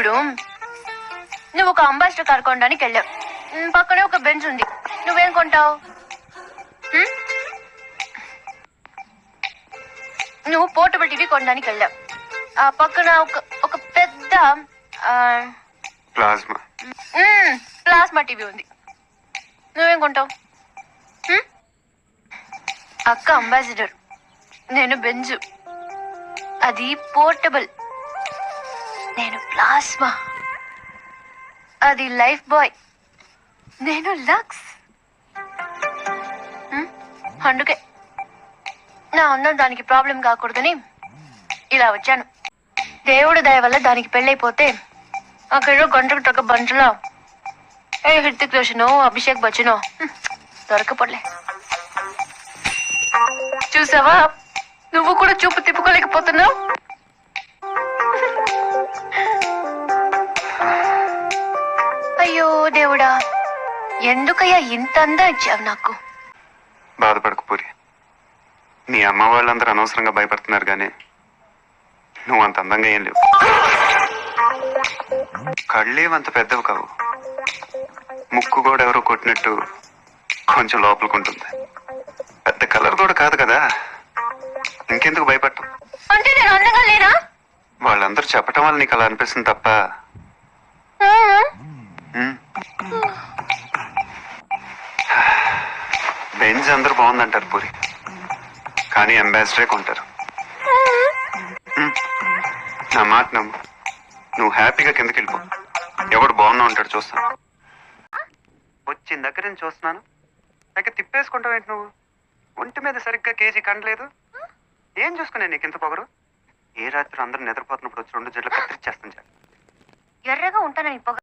ఇప్పుడు నువ్వు ఒక అంబాసిడర్ కార్ కొనడానికి వెళ్ళావు. పక్కనే ఒక బెంచ్ ఉంది. నువ్వేం కొంటావు? నువ్వు పోర్టబుల్ టీవీ కొనడానికి వెళ్ళావు. ఆ పక్కన ఒక ఒక పెద్ద మ్మ్, ప్లాస్మా. టీవీ ఉంది. నువ్వేం కొంటావు? అక్క అంబాసిడర్. నేను బెంజు. అది పోర్టబుల్. నేను ప్లాస్మా. అది లైఫ్ బాయ్. నేను లక్స్. అందుకే. నా అందం దానికి ప్రాబ్లం కాకూడదని ఇలా వచ్చాను. దేవుడి దయ వల్ల దానికి పెళ్ళైపోతే అక్కడ గంటకు తగ్గ బంటలో ఏ హృతిక్ రోషనో అభిషేక్ బచ్చనో దొరకపడలే. దొరకపోలే చూసావా? నువ్వు కూడా చూపు తిప్పుకోలేకపోతున్నావు? దేవుడా? ఎందుకయ్యా ఇంత అందం ఇచ్చావు నాకు? బాధపడకు పూరి. నీ అమ్మ వాళ్ళందరూ అనవసరంగా భయపడుతున్నారు కానీ నువ్వు అంత అందంగా ఏం లేవు. కళ్ళేం అంత పెద్దవి కావు. ముక్కు కూడా ఎవరో కొట్టినట్టు కొంచెం లోపలికి పెద్ద కలర్ కూడా కాదు కదా. ఇంకెందుకు భయపడటం? అంటే నేను అందంగా లేనా? వాళ్ళందరూ చెప్పటం వల్ల నీకు అలా అనిపిస్తుంది తప్ప బెంజ్ అందరు బాగుందంటారు పూరి. కానీ అంబాసిడరే కొంటారు. నా మాట నమ్ము. నువ్వు హ్యాపీగా కిందకి వెళ్ళిపో. ఎవడు బాగున్నా ఉంటాడు చూస్తాను. వచ్చిన దగ్గర నుంచి చూస్తున్నాను. అయితే తిప్పేసుకుంటావు ఏంటి నువ్వు? ఒంటి మీద సరిగ్గా కేజీ కండలేదు. ఏం చూసుకునే నీకు ఇంత పొగరు? ఏ రాత్రి అందరూ నిద్రపోతున్నప్పుడు వచ్చి రెండు జడ్లు కత్తిరిచ్చేస్తాను ఎర్రగా ఉంటానని పొగ?